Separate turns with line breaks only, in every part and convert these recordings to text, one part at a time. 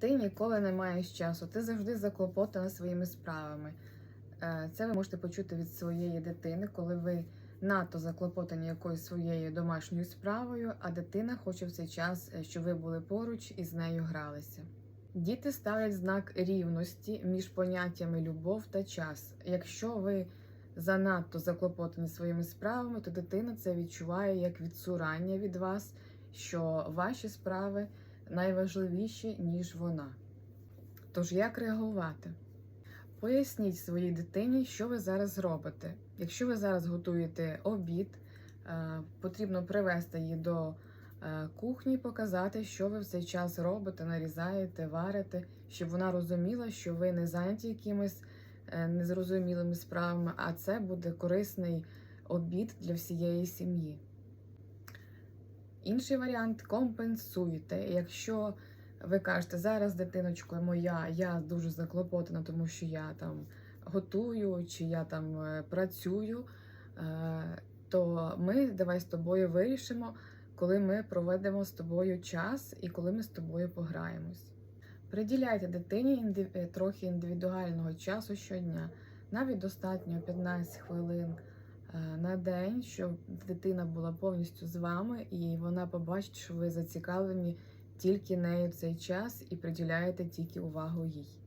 Ти ніколи не маєш часу, ти завжди заклопотана своїми справами. Е, Це ви можете почути від своєї дитини, коли ви надто заклопотані якоюсь своєю домашньою справою, а дитина хоче в цей час, е, щоб ви були поруч і з нею гралися. Діти ставлять знак рівності між поняттями любов та час. Якщо ви занадто заклопотані своїми справами, то дитина це відчуває як відсурання від вас, що ваші справи найважливіші, ніж вона. Тож як реагувати? Поясніть своїй дитині, що ви зараз робите. Якщо ви зараз готуєте обід, е, потрібно привести її до е, кухні показати, що ви в цей час робите, нарізаєте, варите, щоб вона розуміла, що ви не зайняті якимись е, незрозумілими справами, а це буде корисний обід для всієї сім'ї. Інший варіант компенсуйте. Якщо ви кажете, зараз дитиночко моя, я дуже заклопотана, тому що я там готую чи я там е, працюю, е, то ми давай з тобою вирішимо, коли ми проведемо з тобою час і коли ми з тобою пограємось. Приділяйте дитині е, трохи індивідуального часу щодня, навіть достатньо 15 хвилин на день, щоб дитина була повністю з вами, і вона побачить, що ви зацікавлені тільки нею цей час і приділяєте тільки увагу їй.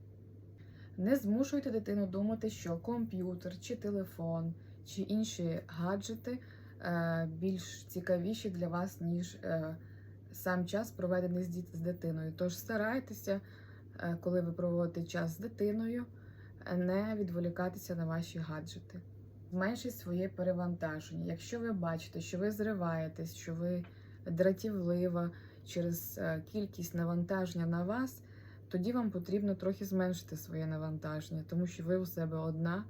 Не змушуйте дитину думати, що комп'ютер чи телефон чи інші гаджети е, більш цікавіші для вас, ніж е, сам час, проведений з, дитиною. Тож старайтеся, е, коли ви проводите час з дитиною, е, не відволікатися на ваші гаджети. Зменшіть своє перевантаження. Якщо ви бачите, що ви зриваєтесь, що ви дратівлива через е, кількість навантаження на вас, тоді вам потрібно трохи зменшити своє навантаження, тому що ви у себе одна,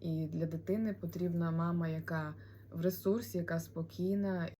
і для дитини потрібна мама, яка в ресурсі, яка спокійна.